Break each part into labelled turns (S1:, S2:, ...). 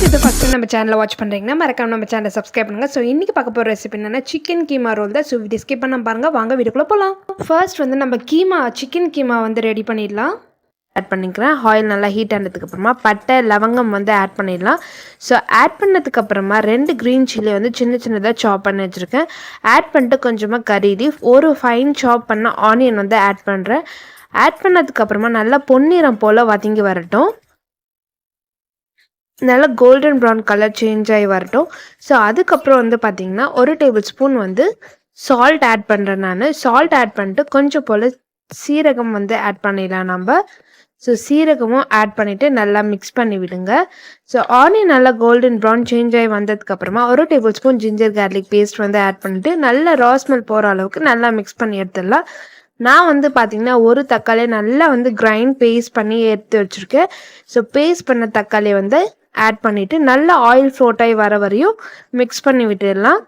S1: Time நம்ம சேனலை watch பண்ணுறீங்கன்னா மறக்காம நம்ம சேனலை சப்ஸ்கிரைப் பண்ணுங்கள் ஸோ இன்றைக்கி பார்க்க போகிற ரெசிபி என்னென்னா சிக்கன் கீமா ரோல் தான். ஸோ வீடியோ ஸ்கிப் பண்ண பாருங்கள் வாங்க வீட்டுக்குள்ளே போகலாம் ஃபர்ஸ்ட் வந்து நம்ம கீமா சிக்கன் கீமா வந்து ரெடி பண்ணிடலாம். ஆட் பண்ணிக்கிறேன். ஆயில் நல்லா ஹீட் ஆனதுக்கப்புறமா பட்டை லவங்கம் வந்து ஆட் பண்ணிடலாம். ஸோ ஆட் பண்ணதுக்கப்புறமா ரெண்டு க்ரீன் சில்லி வந்து சின்ன சின்னதாக சாப் பண்ணி வச்சுருக்கேன். ஆட் பண்ணிட்டு கொஞ்சமாக கறி லீஃப் ஒரு ஃபைன் சாப் பண்ண ஆனியன் வந்து ஆட் பண்ணுறேன் ஆட் பண்ணதுக்கப்புறமா நல்லா பொன்னிறம் போல் வதங்கி வரட்டும். நல்லா கோல்டன் ப்ரௌன் கலர் சேஞ்ச் ஆகி வரட்டும். ஸோ அதுக்கப்புறம் வந்து பார்த்திங்கன்னா ஒரு டேபிள் ஸ்பூன் வந்து சால்ட் ஆட் பண்ணுறேன் நான். சால்ட் ஆட் பண்ணிட்டு கொஞ்சம் போல் சீரகம் வந்து ஆட் பண்ணிடலாம் நம்ம. ஸோ சீரகமும் ஆட் பண்ணிவிட்டு நல்லா மிக்ஸ் பண்ணி விடுங்க. ஸோ ஆனியன் நல்லா கோல்டன் ப்ரௌன் சேஞ்ச் ஆகி வந்ததுக்கப்புறமா ஒரு table spoon ginger garlic paste வந்து ஆட் பண்ணிவிட்டு நல்லா ராஸ்மெல் போகிற அளவுக்கு நல்லா மிக்ஸ் பண்ணி எடுத்துடலாம். நான் வந்து பார்த்திங்கன்னா ஒரு தக்காளியை நல்லா வந்து கிரைண்ட் பேஸ்ட் பண்ணி எடுத்து வச்சுருக்கேன். ஸோ பேஸ்ட் பண்ண தக்காளியை வந்து ஆட் பண்ணிவிட்டு நல்லா ஆயில் ஃப்ளோட் ஆகி வர வரையும் மிக்ஸ் பண்ணி விட்டுடலாம்.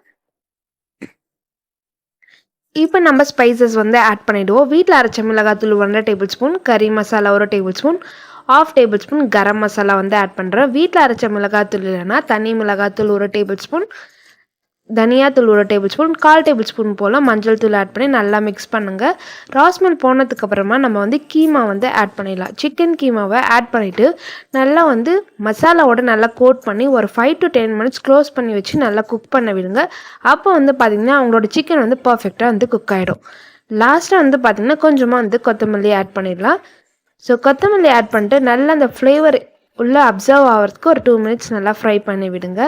S1: இப்போ நம்ம ஸ்பைசஸ் வந்து ஆட் பண்ணிவிடுவோம் வீட்டில் அரைச்ச மிளகாத்தூள் ஒன்றரை டேபிள் ஸ்பூன் கறி மசாலா ஒரு tablespoon half tablespoon garam masala வந்து ஆட் பண்ணுறேன் வீட்டில் அரைச்ச மிளகாத்தூள் இல்லைன்னா தனி மிளகாத்தூள் ஒரு டேபிள் ஸ்பூன் தனியாத்தூள் ஒரு டேபிள் ஸ்பூன் கால் டேபிள் ஸ்பூன் போல் மஞ்சள் தூள் ஆட் பண்ணி நல்லா மிக்ஸ் பண்ணுங்கள் ராஸ்மெல் போனதுக்கப்புறமா நம்ம வந்து கீமா வந்து ஆட் பண்ணிடலாம். சிக்கன் கீமாவை ஆட் பண்ணிவிட்டு நல்லா வந்து மசாலாவோட நல்லா கோட் பண்ணி ஒரு five to ten minutes close பண்ணி வச்சு நல்லா குக் பண்ண விடுங்க. அப்போ வந்து பார்த்திங்கன்னா அவங்களோட சிக்கன் வந்து பர்ஃபெக்டாக வந்து குக் ஆகிடும் லாஸ்ட்டாக வந்து பார்த்திங்கன்னா கொஞ்சமாக வந்து கொத்தமல்லி ஆட் பண்ணிடலாம். ஸோ கொத்தமல்லி ஆட் பண்ணிட்டு நல்லா அந்த ஃப்ளேவர் உள்ளே அப்சர்வ் ஆகிறதுக்கு ஒரு டூ மினிட்ஸ் நல்லா ஃப்ரை பண்ணி விடுங்க.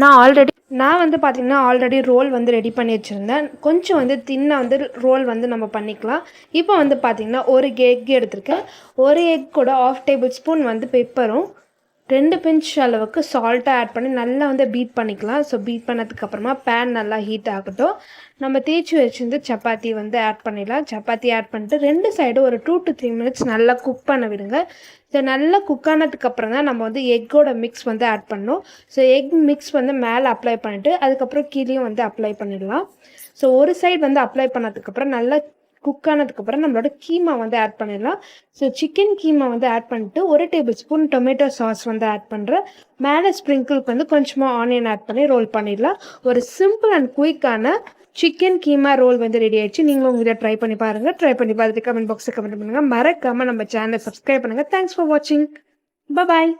S1: நான் ஆல்ரெடி நான் வந்து பார்த்திங்கன்னா ஆல்ரெடி ரோல் வந்து ரெடி பண்ணி வச்சுருந்தேன். கொஞ்சம் வந்து தின்னாக வந்து ரோல் வந்து நம்ம பண்ணிக்கலாம். இப்போ வந்து பார்த்திங்கன்னா ஒரு எக் எடுத்திருக்கேன். ஒரு எக் கூட ஆஃப் டேபிள் ஸ்பூன் வந்து பெப்பரும் ரெண்டு பிஞ்ச் அளவுக்கு சால்ட்டை ஆட் பண்ணி நல்லா வந்து பீட் பண்ணிக்கலாம். ஸோ பீட் பண்ணதுக்கப்புறமா பேன் நல்லா ஹீட் ஆகட்டும். நம்ம தேய்ச்சி வச்சுருந்து சப்பாத்தி வந்து ஆட் பண்ணிடலாம். சப்பாத்தி ஆட் பண்ணிட்டு ரெண்டு சைடும் ஒரு டூ டு த்ரீ மினிட்ஸ் நல்லா குக் பண்ண விடுங்க. ஸோ நல்லா குக் ஆனதுக்கப்புறம் தான் நம்ம வந்து எக்கோட மிக்ஸ் வந்து ஆட் பண்ணணும். ஸோ எக் மிக்ஸ் வந்து மேலே அப்ளை பண்ணிவிட்டு அதுக்கப்புறம் கீழேயும் வந்து அப்ளை பண்ணிடலாம். ஸோ ஒரு சைடு வந்து அப்ளை பண்ணதுக்கப்புறம் நல்லா குக் ஆனதுக்கப்புறம் நம்மளோட கீமா வந்து ஆட் பண்ணிடலாம். ஸோ சிக்கன் கீமா வந்து ஆட் பண்ணிட்டு ஒரு டேபிள் ஸ்பூன் டொமேட்டோ சாஸ் வந்து ஆட் பண்ணுறேன் மேலே ஸ்ப்ரிங்கிளுக்கு வந்து கொஞ்சமாக ஆனியன் ஆட் பண்ணி ரோல் பண்ணிடலாம். ஒரு சிம்பிள் அண்ட் குயிக்கான சிக்கன் கீமா ரோல் வந்து ரெடி ஆயிடுச்சு. நீங்களும் உங்கள் ட்ரை பண்ணி பாருங்கள் ட்ரை பண்ணி பார்த்துட்டு கமெண்ட் பாக்ஸில் கமெண்ட் பண்ணுங்கள் மறக்காமல் நம்ம சேனலை சப்ஸ்கிரைப் பண்ணுங்கள் தேங்க்ஸ் ஃபார் வாட்சிங் பாய்